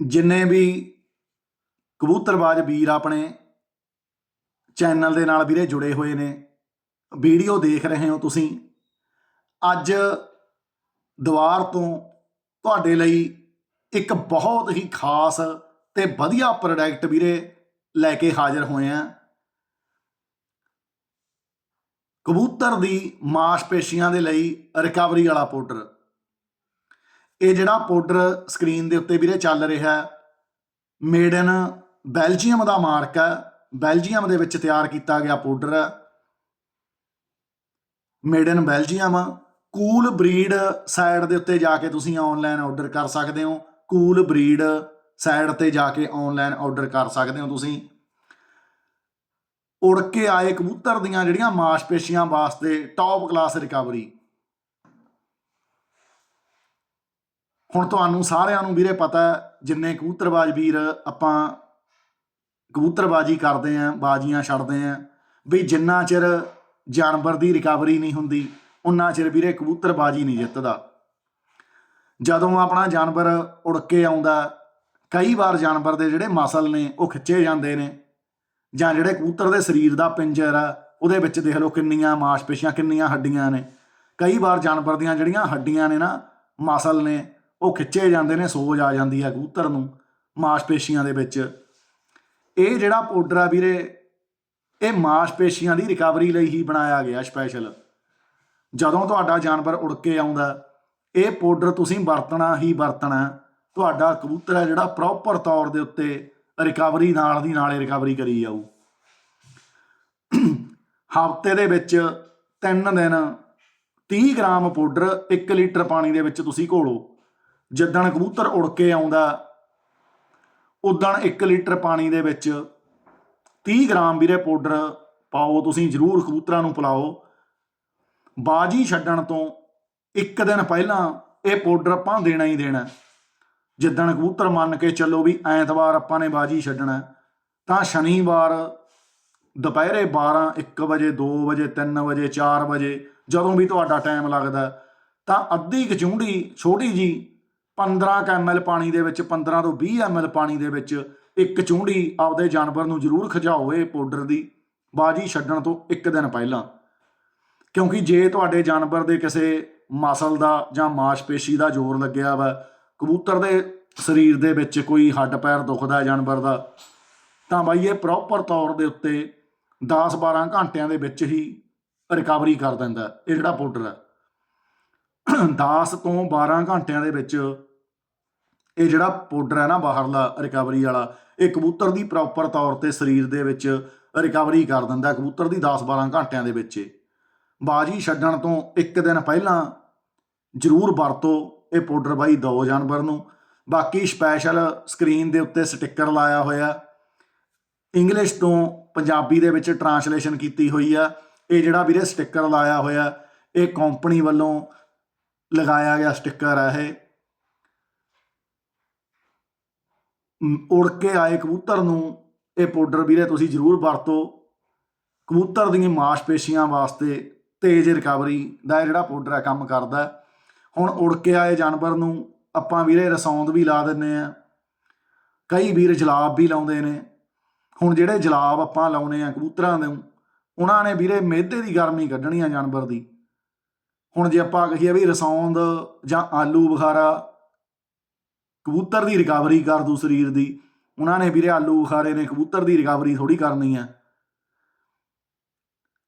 ਜਿੰਨੇ ਵੀ ਕਬੂਤਰਬਾਜ਼ ਵੀਰ ਆਪਣੇ ਚੈਨਲ ਦੇ ਨਾਲ ਵੀਰੇ ਜੁੜੇ ਹੋਏ ਨੇ, ਵੀਡੀਓ ਦੇਖ ਰਹੇ ਹੋ ਤੁਸੀਂ, ਅੱਜ ਦੁਆਰ ਤੋਂ ਤੁਹਾਡੇ ਲਈ ਇੱਕ ਬਹੁਤ ਹੀ ਖਾਸ ਤੇ ਵਧੀਆ ਪ੍ਰੋਡਕਟ ਵੀਰੇ ਲੈ ਕੇ ਹਾਜ਼ਰ ਹੋਏ ਆ। ਕਬੂਤਰ ਦੀ ਮਾਸਪੇਸ਼ੀਆਂ ਦੇ ਲਈ ਰਿਕਵਰੀ ਵਾਲਾ ਪਾਊਡਰ ਇਹ ਜਿਹੜਾ ਪਾਊਡਰ ਸਕਰੀਨ ਦੇ ਉੱਤੇ ਵੀਰੇ ਚੱਲ ਰਿਹਾ ਮੇਡ ਇਨ ਬੈਲਜੀਅਮ ਦਾ ਮਾਰਕ ਹੈ, ਬੈਲਜੀਅਮ ਦੇ ਵਿੱਚ ਤਿਆਰ ਕੀਤਾ ਗਿਆ ਪਾਊਡਰ ਹੈ। ਮੇਡ ਇਨ ਬੈਲਜੀਅਮ ਕੂਲ ਬਰੀਡ ਸਾਈਡ ਦੇ ਉੱਤੇ ਜਾ ਕੇ ਤੁਸੀਂ ਆਨਲਾਈਨ ਆਰਡਰ ਕਰ ਸਕਦੇ ਹੋ। ਕੂਲ ਬਰੀਡ ਸਾਈਡ ਤੇ ਜਾ ਕੇ ਆਨਲਾਈਨ ਆਰਡਰ ਕਰ ਸਕਦੇ ਹੋ ਤੁਸੀਂ। ਉੜ ਕੇ ਆਏ ਕਬੂਤਰ ਦੀਆਂ ਜਿਹੜੀਆਂ ਮਾਸਪੇਸ਼ੀਆਂ ਵਾਸਤੇ ਟੌਪ ਕਲਾਸ ਰਿਕਵਰੀ ਹੁਣ ਤੁਹਾਨੂੰ ਸਾਰਿਆਂ ਨੂੰ ਵੀਰੇ ਪਤਾ ਜਿੰਨੇ ਕਬੂਤਰਬਾਜ਼ ਵੀਰ ਆਪਾਂ ਕਬੂਤਰਬਾਜੀ ਕਰਦੇ ਆਂ ਬਾਜੀਆਂ ਛੱਡਦੇ ਆਂ ਵੀ ਜਿੰਨਾ ਚਿਰ ਜਾਨਵਰ ਦੀ ਰਿਕਵਰੀ ਨਹੀਂ ਹੁੰਦੀ, ਉਨਾ ਚਿਰ ਵੀਰੇ ਕਬੂਤਰਬਾਜੀ ਨਹੀਂ ਜਿੱਤਦਾ। ਜਦੋਂ ਆਪਣਾ ਜਾਨਵਰ ਉੜ ਕੇ ਆਉਂਦਾ, ਕਈ ਵਾਰ ਜਾਨਵਰ ਦੇ ਜਿਹੜੇ ਮਸਲ ਨੇ, ਉਹ ਖਿੱਚੇ ਜਾਂਦੇ ਨੇ, ਜਾਂ ਜਿਹੜੇ ਕਬੂਤਰ ਦੇ ਸਰੀਰ ਦਾ ਪਿੰਜਰ ਆ, ਉਹਦੇ ਵਿੱਚ ਦੇਖ ਲਓ ਕਿੰਨੀਆਂ ਮਾਸਪੇਸ਼ੀਆਂ, ਕਿੰਨੀਆਂ ਹੱਡੀਆਂ ਨੇ। ਕਈ ਵਾਰ ਜਾਨਵਰ ਦੀਆਂ ਜਿਹੜੀਆਂ ਹੱਡੀਆਂ ਨੇ ਨਾ, ਮਸਲ ਨੇ ਉਹ ਖਿੱਚੇ ਜਾਂਦੇ ਨੇ, ਸੋਜ ਆ ਜਾਂਦੀ ਹੈ ਕਬੂਤਰ ਨੂੰ ਮਾਸਪੇਸ਼ੀਆਂ ਦੇ ਵਿੱਚ। ਇਹ ਜਿਹੜਾ ਪਾਊਡਰ ਆ ਵੀਰੇ, ਇਹ ਮਾਸਪੇਸ਼ੀਆਂ ਦੀ ਰਿਕਵਰੀ ਲਈ ਹੀ ਬਣਾਇਆ ਗਿਆ ਸਪੈਸ਼ਲ। ਜਦੋਂ ਤੁਹਾਡਾ ਜਾਨਵਰ ਉੜ ਕੇ ਆਉਂਦਾ, ਇਹ ਪਾਊਡਰ ਤੁਸੀਂ ਵਰਤਣਾ ਹੀ ਵਰਤਣਾ। ਤੁਹਾਡਾ ਕਬੂਤਰ ਹੈ ਜਿਹੜਾ ਪ੍ਰੋਪਰ ਤੌਰ ਦੇ ਉੱਤੇ ਰਿਕਵਰੀ ਨਾਲ ਦੀ ਨਾਲੇ ਰਿਕਵਰੀ ਕਰੀ ਜਾਊ। ਹਫ਼ਤੇ ਦੇ ਵਿੱਚ 3 ਦਿਨ 30 ਗ੍ਰਾਮ ਪਾਊਡਰ 1 ਲੀਟਰ ਪਾਣੀ ਦੇ ਵਿੱਚ ਤੁਸੀਂ ਘੋਲੋ। ਜਿੱਦਣ ਕਬੂਤਰ ਉੜ ਕੇ ਆਉਂਦਾ, ਉਦਣ 1 ਲੀਟਰ ਪਾਣੀ ਦੇ ਵਿੱਚ 30 ਗ੍ਰਾਮ ਵੀਰੇ ਪਾਊਡਰ ਪਾਓ, ਤੁਸੀਂ ਜ਼ਰੂਰ ਕਬੂਤਰਾਂ ਨੂੰ ਪਿਲਾਓ। ਬਾਜੀ ਛੱਡਣ ਤੋਂ ਇੱਕ ਦਿਨ ਪਹਿਲਾਂ ਇਹ ਪਾਊਡਰ ਆਪਾਂ ਦੇਣਾ ਹੀ ਦੇਣਾ। ਜਿੱਦਣ ਕਬੂਤਰ ਮੰਨ ਕੇ ਚੱਲੋ ਵੀ ਐਤਵਾਰ ਆਪਾਂ ਨੇ ਬਾਜੀ ਛੱਡਣਾ, ਤਾਂ ਸ਼ਨੀਵਾਰ ਦੁਪਹਿਰੇ 12 1 ਵਜੇ 2 ਵਜੇ 3 ਵਜੇ 4 ਵਜੇ, ਜਦੋਂ ਵੀ ਤੁਹਾਡਾ ਟਾਈਮ ਲੱਗਦਾ, ਤਾਂ ਅੱਧੀ ਕਚੂੰਡੀ ਛੋਟੀ ਜੀ 15 ml ਪਾਣੀ ਦੇ ਵਿੱਚ 15 ਤੋਂ 20 ml ਪਾਣੀ ਦੇ ਵਿੱਚ ਇੱਕ ਚੂੰਡੀ ਆਪਦੇ ਜਾਨਵਰ ਨੂੰ ਜ਼ਰੂਰ ਖਿਜਾਓ ਇਹ ਪਾਊਡਰ ਦੀ, ਬਾਜੀ ਛੱਡਣ ਤੋਂ ਇੱਕ ਦਿਨ ਪਹਿਲਾਂ। ਕਿਉਂਕਿ ਜੇ ਤੁਹਾਡੇ ਜਾਨਵਰ ਦੇ ਕਿਸੇ ਮਸਲ ਦਾ ਜਾਂ ਮਾਸਪੇਸ਼ੀ ਦਾ ਜ਼ੋਰ ਲੱਗਿਆ ਵਾ, ਕਬੂਤਰ ਦੇ ਸਰੀਰ ਦੇ ਵਿੱਚ ਕੋਈ ਹੱਡ ਪੈਰ ਦੁਖਦਾ ਜਾਨਵਰ ਦਾ, ਤਾਂ ਬਾਈ ਇਹ ਪ੍ਰੋਪਰ ਤੌਰ ਦੇ ਉੱਤੇ 10-12 ਘੰਟਿਆਂ ਦੇ ਵਿੱਚ ਹੀ ਰਿਕਵਰੀ ਕਰ ਦਿੰਦਾ, ਇਹ ਜਿਹੜਾ ਪਾਊਡਰ ਹੈ। 10 ਤੋਂ 12 ਘੰਟਿਆਂ ਦੇ ਵਿੱਚ ਇਹ ਜਿਹੜਾ ਪਾਊਡਰ ਹੈ ਨਾ ਬਾਹਰਲਾ ਰਿਕਵਰੀ ਵਾਲਾ, ਇਹ ਕਬੂਤਰ ਦੀ ਪ੍ਰੋਪਰ ਤੌਰ ਤੇ ਸਰੀਰ ਦੇ ਵਿੱਚ ਰਿਕਵਰੀ ਕਰ ਦਿੰਦਾ, ਕਬੂਤਰ ਦੀ 10-12 ਘੰਟਿਆਂ ਦੇ ਵਿੱਚ ਹੀ। ਬਾਜੀ ਛੱਡਣ ਤੋਂ ਇੱਕ ਦਿਨ ਪਹਿਲਾਂ ਜ਼ਰੂਰ ਵਰਤੋ ਇਹ ਪਾਊਡਰ ਬਾਈ ਦੋ ਜਾਨਵਰ ਨੂੰ। ਬਾਕੀ ਸਪੈਸ਼ਲ ਸਕਰੀਨ ਦੇ ਉੱਤੇ ਸਟicker ਲਾਇਆ ਹੋਇਆ। ਇੰਗਲਿਸ਼ ਤੋਂ ਪੰਜਾਬੀ ਦੇ ਵਿੱਚ ਟਰਾਂਸਲੇਸ਼ਨ ਕੀਤੀ ਹੋਈ ਆ। ਇਹ ਜਿਹੜਾ ਵੀਰੇ ਸਟicker ਲਾਇਆ ਹੋਇਆ, ਇਹ ਕੰਪਨੀ ਵੱਲੋਂ ਲਗਾਇਆ ਗਿਆ ਸਟicker ਆ ਇਹ ਮ, ਉੜ ਕੇ ਆਏ ਕਬੂਤਰ ਨੂੰ, ਇਹ ਪਾਊਡਰ ਵੀਰੇ ਤੁਸੀਂ ਜ਼ਰੂਰ ਵਰਤੋ। ਕਬੂਤਰ ਦੀਆਂ ਮਾਸਪੇਸ਼ੀਆਂ ਵਾਸਤੇ ਤੇਜ਼ ਰਿਕਵਰੀ ਦਾ ਜਿਹੜਾ ਪਾਊਡਰ ਹੈ, ਕੰਮ ਕਰਦਾ ਹੁਣ ਉੜ ਕੇ ਆਏ ਜਾਨਵਰ ਨੂੰ ਆਪਾਂ ਵੀਰੇ ਰਸੌਂਦ ਵੀ ਲਾ ਦਿੰਨੇ ਆ ਕਈ ਵੀਰ ਜਲਾਬ ਵੀ ਲਾਉਂਦੇ ਨੇ। ਹੁਣ ਜਿਹੜੇ ਜਲਾਬ ਆਪਾਂ ਲਾਉਨੇ ਆ ਕਬੂਤਰਾਂ ਦੇ ਉਹਨਾਂ ਨੇ ਵੀਰੇ ਮਿਹਦੇ ਦੀ ਗਰਮੀ ਕੱਢਣੀ ਆ ਜਾਨਵਰ ਦੀ। ਹੁਣ ਜੇ ਆਪਾਂ ਕਹੀਏ ਵੀ ਰਸੌਂਦ ਜਾਂ ਆਲੂ ਬੁਖਾਰਾ ਕਬੂਤਰ ਦੀ ਰਿਕਵਰੀ ਕਰ ਦੂ ਸਰੀਰ ਦੀ। ਉਹਨਾਂ ਨੇ ਵੀਰੇ ਆਲੂ ਬੁਖਾਰੇ ਨੇ ਕਬੂਤਰ ਦੀ ਰਿਕਵਰੀ ਥੋੜੀ ਕਰਨੀ ਆ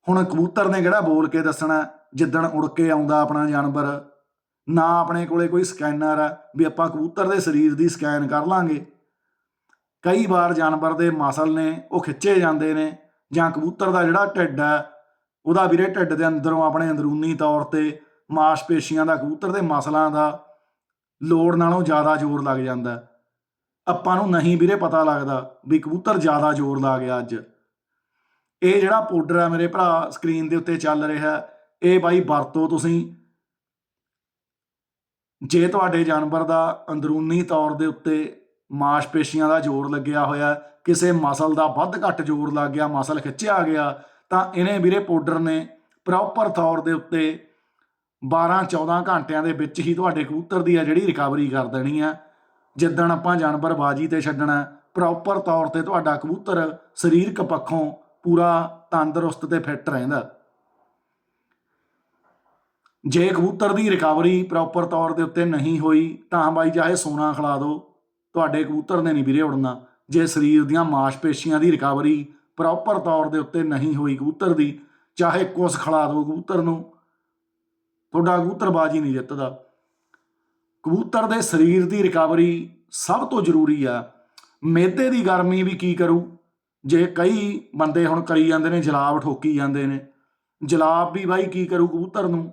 ਹੁਣ ਕਬੂਤਰ ਨੇ ਕਿਹੜਾ ਬੋਲ ਕੇ ਦੱਸਣਾ ਜਿੱਦਣ ਉੜ ਕੇ ਆਉਂਦਾ ਆਪਣਾ ਜਾਨਵਰ, ਨਾ ਆਪਣੇ ਕੋਲੇ ਕੋਈ ਸਕੈਨਰ ਆ ਵੀ ਆਪਾਂ ਕਬੂਤਰ ਦੇ ਸਰੀਰ ਦੀ ਸਕੈਨ ਕਰ ਲਾਂਗੇ। ਕਈ ਵਾਰ ਜਾਨਵਰ ਦੇ ਮਸਲ ਨੇ, ਉਹ ਖਿੱਚੇ ਜਾਂਦੇ ਨੇ ਜਾਂ ਕਬੂਤਰ ਦਾ ਜਿਹੜਾ ਢਿੱਡ ਹੈ, ਉਹਦਾ ਵੀਰੇ ਢਿੱਡ ਦੇ ਅੰਦਰੋਂ ਆਪਣੇ ਅੰਦਰੂਨੀ ਤੌਰ ਤੇ ਮਾਸਪੇਸ਼ੀਆਂ ਦਾ, ਕਬੂਤਰ ਦੇ ਮਸਲਾਂ ਦਾ ਲੋੜ ਨਾਲੋਂ ਜ਼ਿਆਦਾ ਜ਼ੋਰ ਲੱਗ ਜਾਂਦਾ। ਆਪਾਂ ਨੂੰ ਨਹੀਂ ਵੀਰੇ ਪਤਾ ਲੱਗਦਾ ਵੀ ਕਬੂਤਰ ਜ਼ਿਆਦਾ ਜ਼ੋਰ ਲਾ ਗਿਆ ਅੱਜ। ਇਹ ਜਿਹੜਾ ਪਾਊਡਰ ਹੈ ਮੇਰੇ ਭਰਾ ਸਕਰੀਨ ਦੇ ਉੱਤੇ ਚੱਲ ਰਿਹਾ, ਇਹ ਬਾਈ ਵਰਤੋ ਤੁਸੀਂ। ਜੇ ਤੁਹਾਡੇ ਜਾਨਵਰ ਦਾ ਅੰਦਰੂਨੀ ਤੌਰ ਦੇ ਉੱਤੇ ਮਾਸਪੇਸ਼ੀਆਂ ਦਾ ਜ਼ੋਰ ਲੱਗਿਆ ਹੋਇਆ, ਕਿਸੇ ਮਸਲ ਦਾ ਵੱਧ ਘੱਟ ਜ਼ੋਰ ਲੱਗ ਗਿਆ ਮਸਲ ਖਿੱਚਿਆ ਗਿਆ, ਤਾਂ ਇਹਨੇ ਵੀਰੇ ਪਾਊਡਰ ਨੇ ਪ੍ਰੋਪਰ ਤੌਰ ਦੇ ਉੱਤੇ 12 14 ਘੰਟਿਆਂ ਦੇ ਵਿੱਚ ਹੀ ਤੁਹਾਡੇ ਕਬੂਤਰ ਦੀ ਆ ਜਿਹੜੀ ਰਿਕਵਰੀ ਕਰ ਦੇਣੀ ਆ। ਜਿੱਦਣ ਆਪਾਂ ਜਾਨਵਰ ਬਾਜੀ ਤੇ ਛੱਡਣਾ ਪ੍ਰੋਪਰ ਤੌਰ ਤੇ ਤੁਹਾਡਾ ਕਬੂਤਰ ਸਰੀਰਕ ਪੱਖੋਂ ਪੂਰਾ ਤੰਦਰੁਸਤ ਤੇ ਫਿੱਟ ਰਹਿੰਦਾ। ਜੇ ਕਬੂਤਰ ਦੀ ਰਿਕਵਰੀ ਪ੍ਰੋਪਰ ਤੌਰ ਦੇ ਉੱਤੇ ਨਹੀਂ ਹੋਈ, ਤਾਂ ਬਾਈ ਚਾਹੇ ਸੋਨਾ ਖਿਲਾ ਦਿਓ। ਤੁਹਾਡੇ ਕਬੂਤਰ ਨੇ ਨਹੀਂ ਵੀਰੇ ਉੜਨਾ। ਜੇ ਸਰੀਰ ਦੀਆਂ ਮਾਸਪੇਸ਼ੀਆਂ ਦੀ ਰਿਕਵਰੀ ਪ੍ਰੋਪਰ ਤੌਰ ਦੇ ਉੱਤੇ ਨਹੀਂ ਹੋਈ ਕਬੂਤਰ ਦੀ, ਚਾਹੇ ਕੁਸ ਖਿਲਾ ਦਿਓ ਕਬੂਤਰ ਨੂੰ। ਤੁਹਾਡਾ ਕਬੂਤਰ ਬਾਜੀ ਨਹੀਂ ਜਿੱਤਦਾ। ਕਬੂਤਰ ਦੇ ਸਰੀਰ ਦੀ ਰਿਕਵਰੀ ਸਭ ਤੋਂ ਜ਼ਰੂਰੀ ਆ। ਮੇਦੇ ਦੀ ਗਰਮੀ ਵੀ ਕੀ ਕਰੂ? ਜੇ ਕਈ ਬੰਦੇ ਹੁਣ ਕਰੀ ਜਾਂਦੇ ਨੇ, ਜਲਾਬ ਠੋਕੀ ਜਾਂਦੇ ਨੇ। ਜਲਾਬ ਵੀ ਬਾਈ ਕੀ ਕਰੂ ਕਬੂਤਰ ਨੂੰ?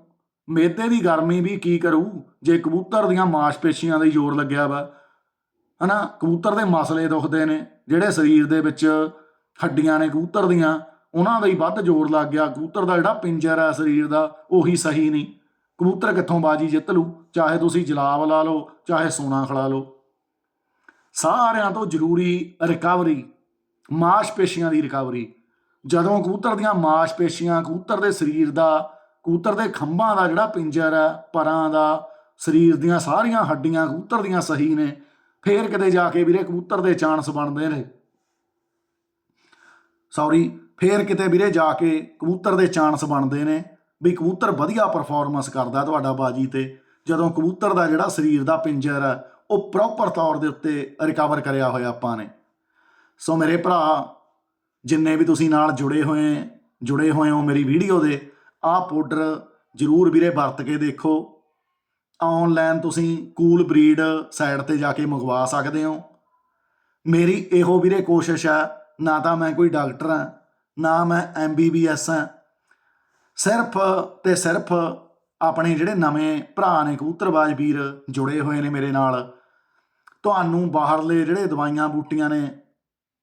ਮੇਦੇ ਦੀ ਗਰਮੀ ਵੀ ਕੀ ਕਰੂ? ਜੇ ਕਬੂਤਰ ਦੀਆਂ ਮਾਸਪੇਸ਼ੀਆਂ ਦਾ ਹੀ ਜ਼ੋਰ ਲੱਗਿਆ ਵਾ, ਹਨਾ? ਕਬੂਤਰ ਦੇ ਮਸਲੇ ਦੁਖਦੇ ਨੇ, ਜਿਹੜੇ ਸਰੀਰ ਦੇ ਵਿੱਚ ਹੱਡੀਆਂ ਨੇ ਕਬੂਤਰ ਦੀਆਂ, ਉਹਨਾਂ ਦਾ ਹੀ ਵੱਧ ਜ਼ੋਰ ਲੱਗ ਗਿਆ। ਕਬੂਤਰ ਦਾ ਜਿਹੜਾ ਪਿੰਜਰ ਹੈ ਸਰੀਰ ਦਾ, ਉਹੀ ਸਹੀ ਨਹੀਂ। ਕਬੂਤਰ ਕਿੱਥੋਂ ਬਾਜੀ ਜਿੱਤ ਲੂ ਚਾਹੇ ਤੁਸੀਂ ਜਲਾਬ ਲਾ ਲਓ, ਚਾਹੇ ਸੋਨਾ ਖਲਾ ਲਓ। ਸਾਰਿਆਂ ਤੋਂ ਜ਼ਰੂਰੀ ਰਿਕਵਰੀ, ਮਾਸਪੇਸ਼ੀਆਂ ਦੀ ਰਿਕਵਰੀ। ਜਦੋਂ ਕਬੂਤਰ ਦੀਆਂ ਮਾਸਪੇਸ਼ੀਆਂ ਕਬੂਤਰ ਦੇ ਸਰੀਰ ਦਾ, ਕਬੂਤਰ ਦੇ ਖੰਭਾਂ ਦਾ ਜਿਹੜਾ ਪਿੰਜਰ ਹੈ, ਪਰਾਂ ਦਾ, ਸਰੀਰ ਦੀਆਂ ਸਾਰੀਆਂ ਹੱਡੀਆਂ ਕਬੂਤਰ ਦੀਆਂ ਸਹੀ ਨੇ, ਫੇਰ ਕਿਤੇ ਜਾ ਕੇ ਵੀਰੇ ਕਬੂਤਰ ਦੇ ਚਾਂਸ ਬਣਦੇ ਨੇ। ਸੌਰੀ ਫੇਰ ਕਿਤੇ ਵੀਰੇ ਜਾ ਕੇ ਕਬੂਤਰ ਦੇ ਚਾਂਸ ਬਣਦੇ ਨੇ। ਵੀ ਕਬੂਤਰ ਵਧੀਆ ਪਰਫਾਰਮੈਂਸ ਕਰਦਾ ਤੁਹਾਡਾ ਬਾਜੀ ਤੇ। ਜਦੋਂ ਕਬੂਤਰ ਦਾ ਜਿਹੜਾ ਸਰੀਰ ਦਾ ਪਿੰਜਰ ਹੈ, ਉਹ ਪ੍ਰੋਪਰ ਤੌਰ ਦੇ ਉੱਤੇ ਰਿਕਵਰ ਕਰਿਆ ਹੋਇਆ ਆਪਾਂ ਨੇ। ਸੋ ਮੇਰੇ ਭਰਾ, ਜਿੰਨੇ ਵੀ ਤੁਸੀਂ ਨਾਲ ਜੁੜੇ ਹੋਏ ਜੁੜੇ ਹੋਏ ਹੋ ਮੇਰੀ ਵੀਡੀਓ ਦੇ, ਆਹ ਪਾਊਡਰ ਜਰੂਰ ਵੀਰੇ ਵਰਤ ਕੇ ਦੇਖੋ। ਆਨਲਾਈਨ ਤੁਸੀਂ ਕੂਲ ਬਰੀਡ ਸਾਈਟ ਤੇ ਜਾ ਕੇ ਮੰਗਵਾ ਸਕਦੇ ਹੋ। ਮੇਰੀ ਇਹੋ ਵੀਰੇ ਕੋਸ਼ਿਸ਼ ਹੈ, ਨਾ ਤਾਂ ਮੈਂ ਕੋਈ ਡਾਕਟਰ ਹਾਂ, ਨਾ ਮੈਂ ਐਮਬੀਬੀਐਸ ਹਾਂ ਸਿਰਫ ਤੇ ਸਿਰਫ ਆਪਣੇ ਜਿਹੜੇ ਨਵੇਂ ਭਰਾ ਨੇ ਕਬੂਤਰਬਾਜ਼ ਵੀਰ ਜੁੜੇ ਹੋਏ ਨੇ ਮੇਰੇ ਨਾਲ, ਤੁਹਾਨੂੰ ਬਾਹਰਲੇ ਜਿਹੜੇ ਦਵਾਈਆਂ ਬੂਟੀਆਂ ਨੇ,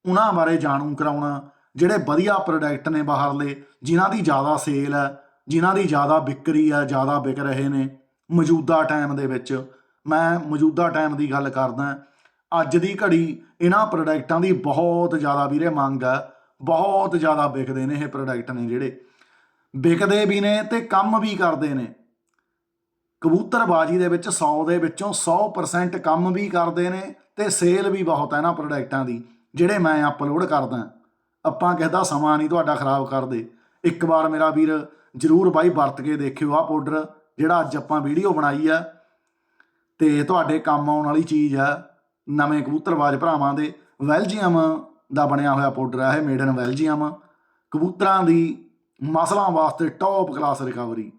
ਉਹਨਾਂ ਬਾਰੇ ਜਾਣੂ ਕਰਾਉਣਾ, ਜਿਹੜੇ ਵਧੀਆ ਪ੍ਰੋਡਕਟ ਨੇ ਬਾਹਰਲੇ, ਜਿਨ੍ਹਾਂ ਦੀ ਜ਼ਿਆਦਾ ਸੇਲ ਹੈ, ਜਿਨ੍ਹਾਂ ਦੀ ਜ਼ਿਆਦਾ ਵਿਕਰੀ ਹੈ, ਜ਼ਿਆਦਾ ਵਿਕ ਰਹੇ ਨੇ, ਮੌਜੂਦਾ ਟਾਈਮ ਦੇ ਵਿੱਚ। ਮੈਂ ਮੌਜੂਦਾ ਟਾਈਮ ਦੀ ਗੱਲ ਕਰਦਾ, ਅੱਜ ਦੀ ਘੜੀ ਇਹਨਾਂ ਪ੍ਰੋਡਕਟਾਂ ਦੀ ਬਹੁਤ ਜ਼ਿਆਦਾ ਵੀਰੇ ਮੰਗ ਹੈ, ਬਹੁਤ ਜ਼ਿਆਦਾ ਵਿਕਦੇ ਨੇ ਇਹ ਪ੍ਰੋਡਕਟ ਨੇ ਜਿਹੜੇ। ਵਿਕਦੇ ਵੀ ਨੇ ਤੇ ਕੰਮ ਵੀ ਕਰਦੇ ਨੇ। ਕਬੂਤਰਬਾਜੀ ਦੇ ਵਿੱਚ 100 ਦੇ ਵਿੱਚੋਂ 100% ਕੰਮ ਵੀ ਕਰਦੇ ਨੇ ਤੇ ਸੇਲ ਵੀ ਬਹੁਤ ਹੈ ਨਾ ਪ੍ਰੋਡਕਟਾਂ ਦੀ, ਜਿਹੜੇ ਮੈਂ ਅਪਲੋਡ ਕਰਦਾ। ਆਪਾਂ ਕਿਸੇ ਦਾ ਸਮਾਂ ਨਹੀਂ ਤੁਹਾਡਾ ਖਰਾਬ ਕਰਦੇ। ਇੱਕ ਵਾਰ ਮੇਰਾ ਵੀਰ ਜਰੂਰ ਬਾਈ ਵਰਤ ਕੇ ਦੇਖਿਓ ਆਹ ਪਾਊਡਰ ਜਿਹੜਾ ਅੱਜ ਆਪਾਂ ਵੀਡੀਓ ਬਣਾਈ ਆ। ਤੇ ਤੁਹਾਡੇ ਕੰਮ ਆਉਣ ਵਾਲੀ ਚੀਜ਼ ਆ, ਨਵੇਂ ਕਬੂਤਰਬਾਜ਼ ਭਰਾਵਾਂ ਦੇ, ਵੈਲਜੀਅਮ ਦਾ ਬਣਿਆ ਹੋਇਆ ਪਾਊਡਰ ਆ, ਇਹ ਮੇਡ ਇਨ ਵੈਲਜੀਅਮ। ਕਬੂਤਰਾਂ ਦੀ ਮਸਲਾਂ ਵਾਸਤੇ ਟੌਪ ਕਲਾਸ ਰਿਕਵਰੀ